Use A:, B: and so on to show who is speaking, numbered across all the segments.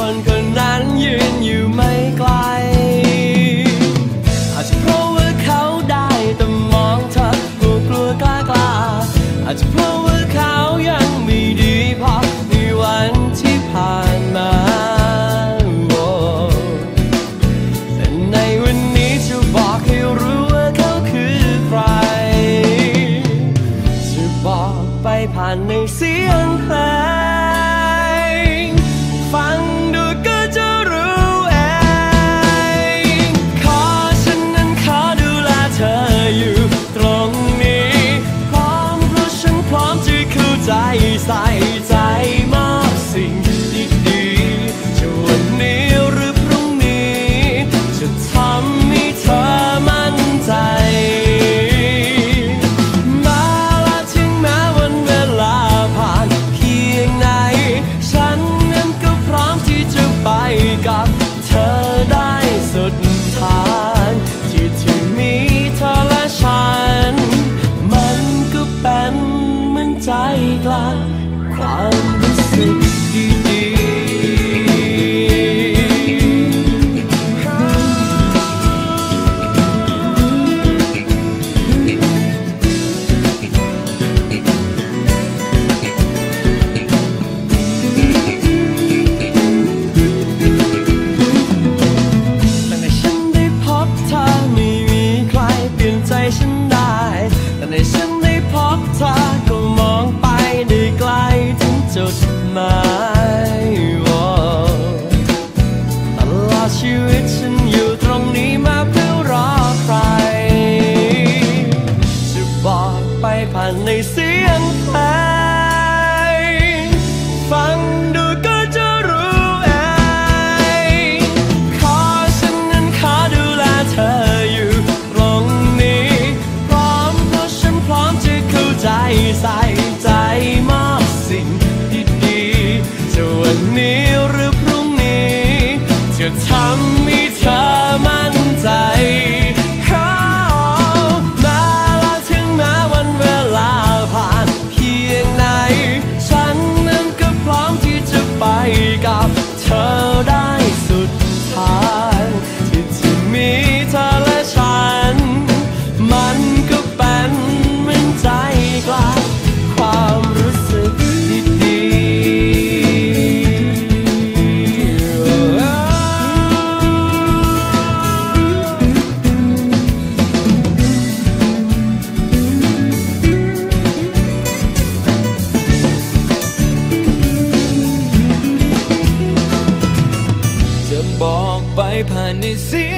A: คนคนนั้นยืนอยู่ไม่ 比赛 bye. see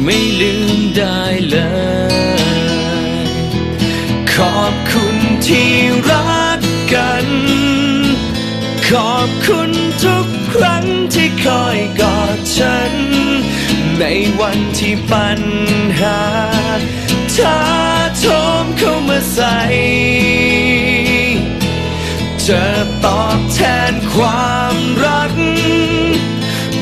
B: ไม่ลืมได้เลย ขอบคุณที่รักกัน ขอบคุณทุกครั้งที่คอยกอดฉัน ในวันที่ปัญหาท้าโถมเข้ามาใส่จะตอบแทนความรัก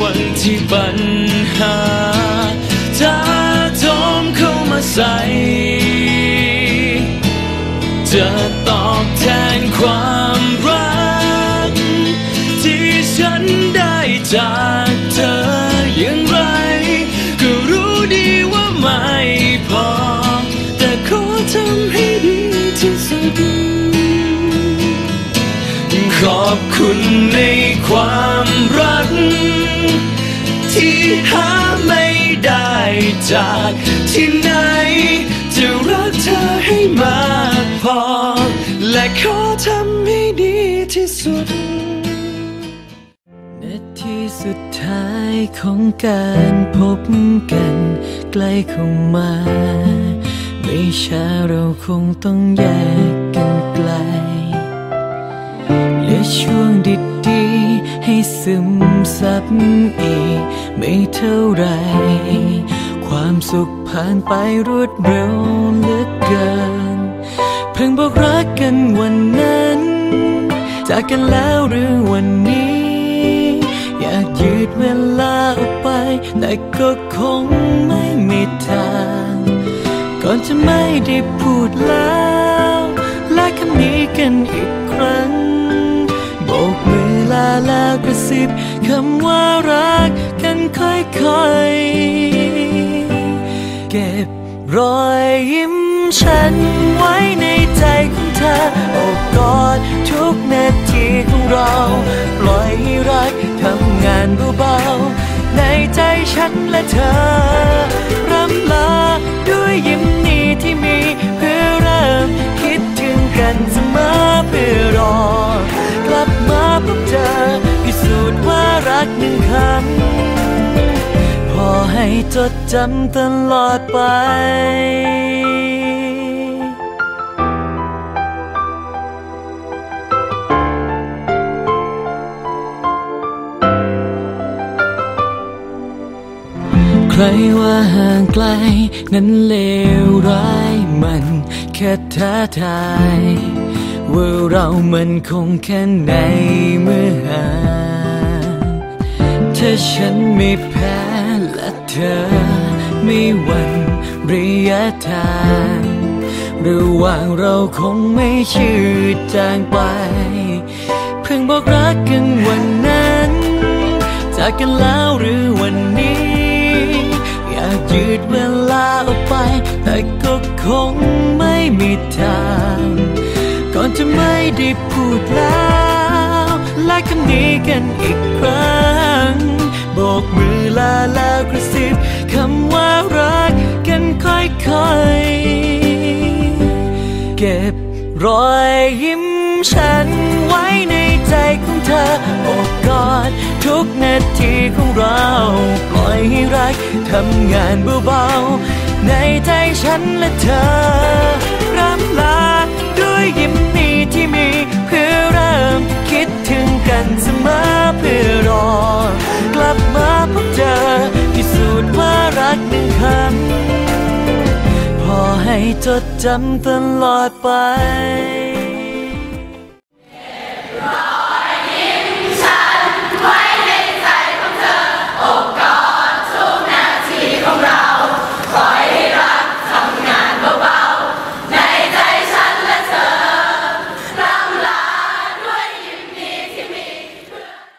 B: วันที่ปัญหาท้าโถมเข้ามาใส่จะตอบแทนความรัก ที่ฉันได้จากเธออย่างไร ก็รู้ดีว่าไม่พอ แต่ขอทำให้ดีที่สุด อบคุณในความรัก ที่หาไม่ได้จากที่ไหน จะรักเธอให้มากพอ และขอทำให้ดีที่สุด
C: นาทีสุดท้ายของการพบกันใกล้เข้ามา ไม่ช้าเราคงต้องแยกกันไกล ช่วงดีๆ ให้ซึมซับอีก ไม่เท่าไร ความสุขผ่านไปรวดเร็วเหลือเกิน เพิ่งบอกรักกันวันนั้น จากกันแล้วหรือวันนี้ อยากยืดเวลาออกไป แต่ก็คงไม่มีทาง ก่อนจะไม่ได้พูดแล้ว และคำนี้กันอีกครั้ง ลาแล้วกระซิบคำว่ารักกันค่อยๆ เก็บรอยยิ้มฉันไว้ในใจของเธอโอบกอดทุกนาทีของเรา ปล่อยให้รักทำงานเบาๆ ในใจฉันและเธอรำลา งคำพอให้จดจำตลอดไปใครว่าห่างไกลนั้นเลวร้ายมันแค่ท้าทาย ว่าเรามันคงแค่ไหนเมื่อหา ถ้าฉันไม่แพ้และเธอไม่หวั่นระยะทางระหว่างเราคงไม่ชืดจางไป เพิ่งบอกรักกันวันนั้นจากกันแล้วหรือวันนี้ อยากยืดเวลาออกไป แต่ก็คงไม่มีทาง ก่อนจะไม่ได้พูดแล้ว และคำนี้กันอีกครั้งโบกมือลาแล้วกระซิบคำว่ารักกันค่อยๆ เก็บรอยยิ้มฉันไว้ในใจของเธอโอบกอดทุกนาทีของเรา ปล่อยให้รักทำงานเบาๆ ในใจฉันและเธอรำลาด้วยยิ้มนี้ที่มี นเสมอเพื่อรอ กลับมาพบเจอพิสูจน์ว่ารักหนึ่งคำพอให้จดจำตลอดไป